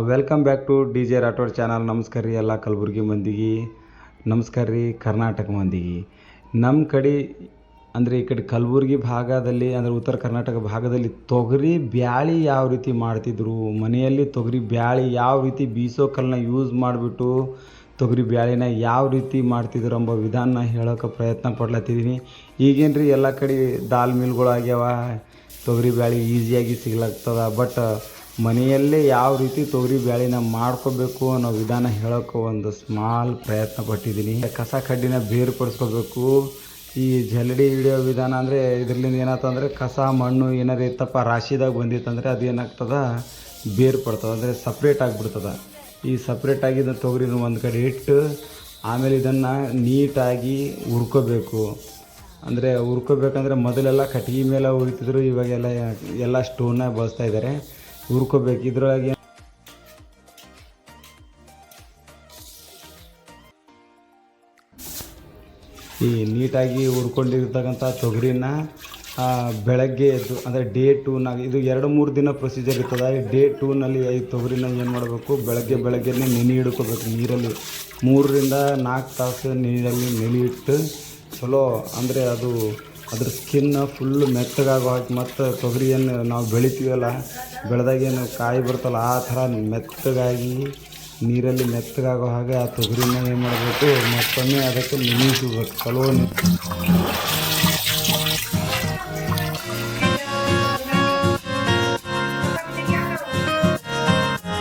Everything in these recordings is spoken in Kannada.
Welcome back to D J Rathod channel ನಮಸ್ಕಾರ ರೀ ಎಲ್ಲ ಕಲಬುರ್ಗಿ ಮಂದಿಗೆ. ನಮಸ್ಕಾರ ರೀ ಕರ್ನಾಟಕ ಮಂದಿಗೆ. ನಮ್ಮ ಕಡೆ ಅಂದರೆ ಈ ಕಡೆ ಕಲಬುರ್ಗಿ ಭಾಗದಲ್ಲಿ ಅಂದರೆ ಉತ್ತರ ಕರ್ನಾಟಕ ಭಾಗದಲ್ಲಿ ತೊಗರಿ ಬ್ಯಾಳಿ ಯಾವ ರೀತಿ ಮಾಡ್ತಿದ್ರು, ಮನೆಯಲ್ಲಿ ತೊಗರಿ ಬ್ಯಾಳಿ ಯಾವ ರೀತಿ ಬೀಸೋ ಕಲ್ಲನ್ನ ಯೂಸ್ ಮಾಡಿಬಿಟ್ಟು ತೊಗರಿ ಬ್ಯಾಳಿನ ಯಾವ ರೀತಿ ಮಾಡ್ತಿದ್ರು ಎಂಬ ವಿಧಾನ ಹೇಳೋಕೆ ಪ್ರಯತ್ನ ಪಡ್ಲತ್ತಿದ್ದೀನಿ ಈಗೇನು ರೀ ಎಲ್ಲ ಕಡೆ ದಾಲ್ ಮಿಲ್ಗಳು ಆಗ್ಯಾವ ತೊಗರಿ ಬ್ಯಾಳಿ ಈಸಿಯಾಗಿ ಸಿಗ್ಲಾಗ್ತದ ಬಟ್ ಮನೆಯಲ್ಲೇ ಯಾವ ರೀತಿ ತೊಗರಿ ಬ್ಯಾಳಿನ ಮಾಡ್ಕೋಬೇಕು ಅನ್ನೋ ವಿಧಾನ ಹೇಳೋಕೆ ಒಂದು ಸ್ಮಾಲ್ ಪ್ರಯತ್ನ ಪಟ್ಟಿದ್ದೀನಿ. ಕಸ ಕಡ್ಡಿನ ಬೇರ್ಪಡಿಸ್ಕೋಬೇಕು. ಈ ಜಲಡಿ ಹಿಡಿಯೋ ವಿಧಾನ ಅಂದರೆ ಇದರಿಂದ ಅಂದ್ರೆ ಕಸ, ಮಣ್ಣು ಏನಾರು ಇತ್ತಪ್ಪ, ರಾಶಿದಾಗ ಬಂದಿತ್ತಂದರೆ ಅದು ಏನಾಗ್ತದ? ಬೇರ್ಪಡ್ತದೆ. ಅಂದರೆ ಸಪ್ರೇಟ್ ಆಗಿಬಿಡ್ತದೆ. ಈ ಸಪ್ರೇಟ್ ಆಗಿದ್ದ ತೊಗರಿನ ಒಂದು ಕಡೆ ಇಟ್ಟು ಆಮೇಲೆ ಇದನ್ನು ನೀಟಾಗಿ ಹುರ್ಕೋಬೇಕು. ಅಂದರೆ ಹುರ್ಕೋಬೇಕಂದ್ರೆ ಮೊದಲೆಲ್ಲ ಕಟ್ಗೆ ಮೇಲೆ ಹುರಿತಿದ್ರು, ಇವಾಗೆಲ್ಲ ಎಲ್ಲ ಸ್ಟೋನ್ನ ಬಳಸ್ತಾ ಇದ್ದಾರೆ ಹುರ್ಕೋಬೇಕು. ಇದ್ರೊಳಗೆ ಈ ನೀಟಾಗಿ ಹುರ್ಕೊಂಡಿರ್ತಕ್ಕಂಥ ತೊಗರಿನ ಬೆಳಗ್ಗೆ ಎದ್ದು, ಅಂದರೆ ಡೇ ಟೂನಾಗ ಇದು ಎರಡು ಮೂರು ದಿನ ಪ್ರೊಸೀಜರ್ ಇರ್ತದೆ. ಡೇ ಟೂನಲ್ಲಿ ಈ ತೊಗರಿನ ಏನು ಮಾಡಬೇಕು? ಬೆಳಗ್ಗೆ ಬೆಳಗ್ಗೆನೇ ನೆನೆ ಹಿಡ್ಕೋಬೇಕು ನೀರಲ್ಲಿ. ಮೂರರಿಂದ ನಾಲ್ಕು ತಾಸು ನೀರಲ್ಲಿ ನೆನೆ ಇಟ್ಟು, ಚಲೋ ಅಂದರೆ ಅದು ಅದ್ರ ಸ್ಕಿನ್ ಫುಲ್ಲು ಮೆತ್ತಗಾಗೋ ಹಾಗೆ ಮತ್ತು ತೊಗರಿ ಏನು ನಾವು ಬೆಳಿತೀವಲ್ಲ ಬೆಳೆದಾಗೇನು ಕಾಯಿ ಬರ್ತಲ್ಲ, ಆ ಥರ ಮೆತ್ತಗಾಗಿ, ನೀರಲ್ಲಿ ಮೆತ್ತಗಾಗೋ ಹಾಗೆ ಆ ತೊಗರಿನ ಏನು ಮಾಡಬೇಕು, ಮತ್ತೊಮ್ಮೆ ಅದಕ್ಕೆ ನೆನೆಸಬೇಕು ಕೆಲವು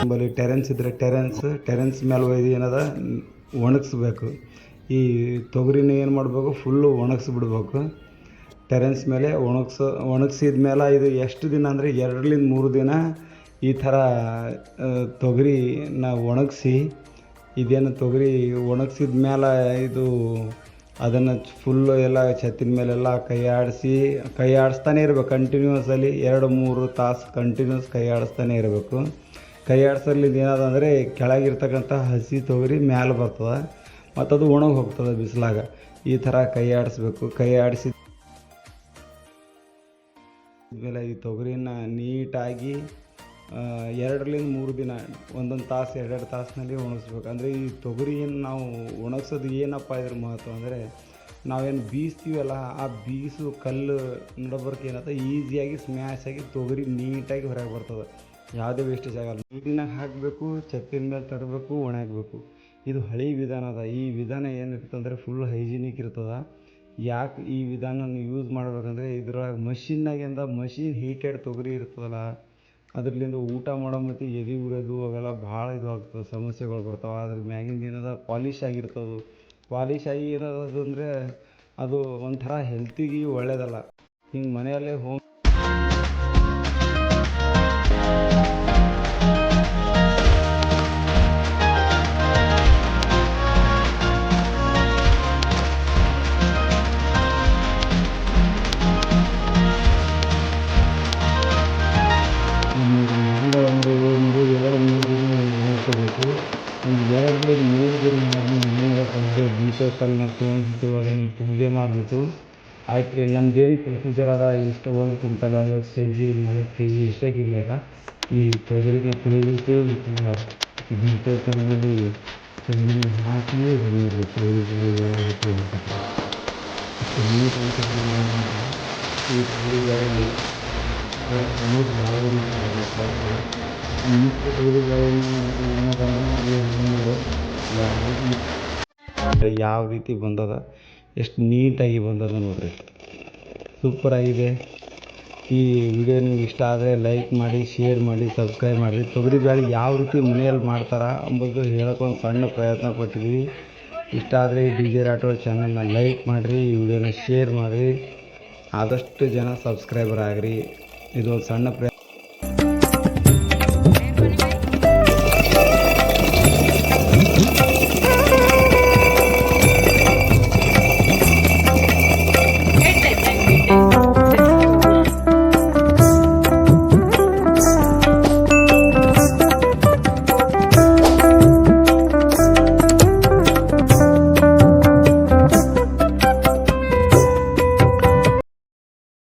ನಮ್ಮಲ್ಲಿ ಟೆರೆನ್ಸ್ ಇದ್ದರೆ ಟೆರೆನ್ಸ್ ಟೆರೆನ್ಸ್ ಮೇಲೆ ಒಯ್ದು ಏನದ, ಒಣಗಿಸ್ಬೇಕು. ಈ ತೊಗರಿನ ಏನು ಮಾಡಬೇಕು ಫುಲ್ಲು ಒಣಗಿಸ್ಬಿಡ್ಬೇಕು. ಟೆರೆನ್ಸ್ ಮೇಲೆ ಒಣಗಿಸೋ, ಒಣಗಿಸಿದ ಮೇಲೆ ಇದು ಎಷ್ಟು ದಿನ ಅಂದರೆ ಎರಡರಿಂದ ಮೂರು ದಿನ ಈ ಥರ ತೊಗರಿ ನಾವು ಒಣಗಿಸಿ, ಇದೇನು ತೊಗರಿ ಒಣಗಿಸಿದ ಮೇಲೆ ಇದು ಅದನ್ನು ಫುಲ್ಲು ಎಲ್ಲ ಛತ್ತಿನ ಮೇಲೆಲ್ಲ ಕೈ ಆಡಿಸಿ ಕೈ ಆಡಿಸ್ತಾನೆ ಇರಬೇಕು ಕಂಟಿನ್ಯೂಸಲ್ಲಿ ಎರಡು, ಮೂರು ತಾಸು ಕಂಟಿನ್ಯೂಸ್ ಕೈ ಆಡಿಸ್ತಾನೆ ಇರಬೇಕು. ಕೈ ಆಡ್ಸಲಿದ್ದು ಏನಾದಂದರೆ ಕೆಳಗಿರ್ತಕ್ಕಂಥ ಹಸಿ ತೊಗರಿ ಮ್ಯಾಲೆ ಬರ್ತದೆ ಮತ್ತದು ಒಣಗಿ ಹೋಗ್ತದೆ ಬಿಸಿಲಾಗ. ಈ ಥರ ಕೈ ಆಡಿಸ್ಬೇಕು ಕೈ ಆಡಿಸಿ ಆಮೇಲೆ ಈ ತೊಗರಿನ ನೀಟಾಗಿ ಎರಡರಿಂದ ಮೂರು ದಿನ, ಒಂದೊಂದು ತಾಸು, ಎರಡೆರಡು ತಾಸಿನಲ್ಲಿ ಒಣಗಿಸ್ಬೇಕು. ಅಂದರೆ ಈ ತೊಗರಿಯನ್ನು ನಾವು ಒಣಗಿಸೋದು ಏನಪ್ಪ ಇದ್ರ ಮಹತ್ವ ಅಂದರೆ, ನಾವೇನು ಬೀಸ್ತೀವಲ್ಲ, ಆ ಬೀಸು ಕಲ್ಲು ನೋಡೋಬರ್ಕೆ ಏನತ್ತ ಈಸಿಯಾಗಿ ಸ್ಮ್ಯಾಶ್ ಆಗಿ ತೊಗರಿ ನೀಟಾಗಿ ಹೊರಗೆ ಬರ್ತದೆ. ಯಾವುದೇ ವೇಸ್ಟೇಜ್ ಆಗಲ್ಲ. ನೀರಿನಾಗ ಹಾಕಬೇಕು ಚಪ್ಪಿನ ಮೇಲೆ ತರಬೇಕು ಒಣಗಬೇಕು. ಇದು ಹಳೆ ವಿಧಾನ ಅದ. ಈ ವಿಧಾನ ಏನಿರ್ತಂದ್ರೆ ಫುಲ್ ಹೈಜೀನಿಕ್ ಇರ್ತದೆ. ಯಾಕೆ ಈ ವಿಧಾನನ ಯೂಸ್ ಮಾಡ್ಬೇಕಂದ್ರೆ ಇದ್ರೊಳಗೆ ಮಷಿನ್ನಾಗಿಂದ ಮಷಿನ್ ಹೀಟೆಡ್ ತೊಗರಿ ಇರ್ತದಲ್ಲ ಅದರಿಂದ ಊಟ ಮಾಡೋ ಮತ್ತು ಎದೆ ಉರಿಯೋದು, ಅವೆಲ್ಲ ಭಾಳ ಇದು ಆಗ್ತದೆ ಸಮಸ್ಯೆಗಳು ಬರ್ತಾವೆ. ಅದ್ರ ಮ್ಯಾಗಿಂದ ಏನದ ಪಾಲಿಶ್ ಆಗಿರ್ತದೆ. ಪಾಲಿಶ್ ಆಗಿ ಅಂದರೆ ಅದು ಒಂಥರ ಹೆಲ್ತಿಗೆ ಒಳ್ಳೆಯದಲ್ಲ ಹಿಂಗೆ ಮನೆಯಲ್ಲೇ ಹೋಮ್ ಒಂದು ಎರಡು ಮೂರು ದಿನ ನೋಡ್ಕೊಂಡ್ರೆ ಬೀಸೋ ಕಲ್ಲನ್ನ ತೊಗೊಂಡು ಅದನ್ನು ಪೂಜೆ ಮಾಡಿಬಿಟ್ಟು ಆಯ್ತು ನಮ್ದು ಏನು ಪ್ರೊಸೀಜರ್ ಅದ ಇಷ್ಟು ಒಂದು ಕುಂಟಲ್ ಐವತ್ತು ಕೆ ಜಿ ನಲವತ್ತು ಕೆ ಜಿ ಎಷ್ಟಾಗಿದೆಯಲ್ಲ ಈ ತೊಗರಿಗೆ ತುಳಿಬಿಟ್ಟು ಬೀಸೋ ಕಲ್ಲಲ್ಲಿ ತೊಗರಿ ಹಾಕಿ ಹೊಡಿಬೇಕು ತೊಗರಿ ಬೆಳೆಗೆ ಅಷ್ಟು ನೀರು ಈ ತೊಗರಿಗಳಲ್ಲಿ ಯಾವ ರೀತಿ ಬಂದದ, ಎಷ್ಟು ನೀಟಾಗಿ ಬಂದದ ನೋಡ್ರಿ. ಸೂಪರ್ ಆಗಿದೆ. ಈ ವಿಡಿಯೋ ನಿಮ್ಗೆ ಇಷ್ಟ ಆದರೆ ಲೈಕ್ ಮಾಡಿ ಶೇರ್ ಮಾಡಿ ಸಬ್ಸ್ಕ್ರೈಬ್ ಮಾಡಿರಿ. ತೊಗರಿ ಬೇಳೆ ಯಾವ ರೀತಿ ಮನೆಯಲ್ಲಿ ಮಾಡ್ತಾರೆ ಅಂಬುದು ಹೇಳೋಕೆ ಒಂದು ಸಣ್ಣ ಪ್ರಯತ್ನ ಪಟ್ಟಿದ್ವಿ. ಇಷ್ಟ ಆದರೆ ಡಿ ಜೆ ರಾಟೋ ಚಾನಲ್ನ ಲೈಕ್ ಮಾಡಿರಿ, ಈ ವಿಡಿಯೋನ ಶೇರ್ ಮಾಡಿರಿ. ಆದಷ್ಟು ಜನ ಸಬ್ಸ್ಕ್ರೈಬರ್ ಆಗಿರಿ. ಇದು ಒಂದು ಸಣ್ಣ ಪ್ರಯತ್ನ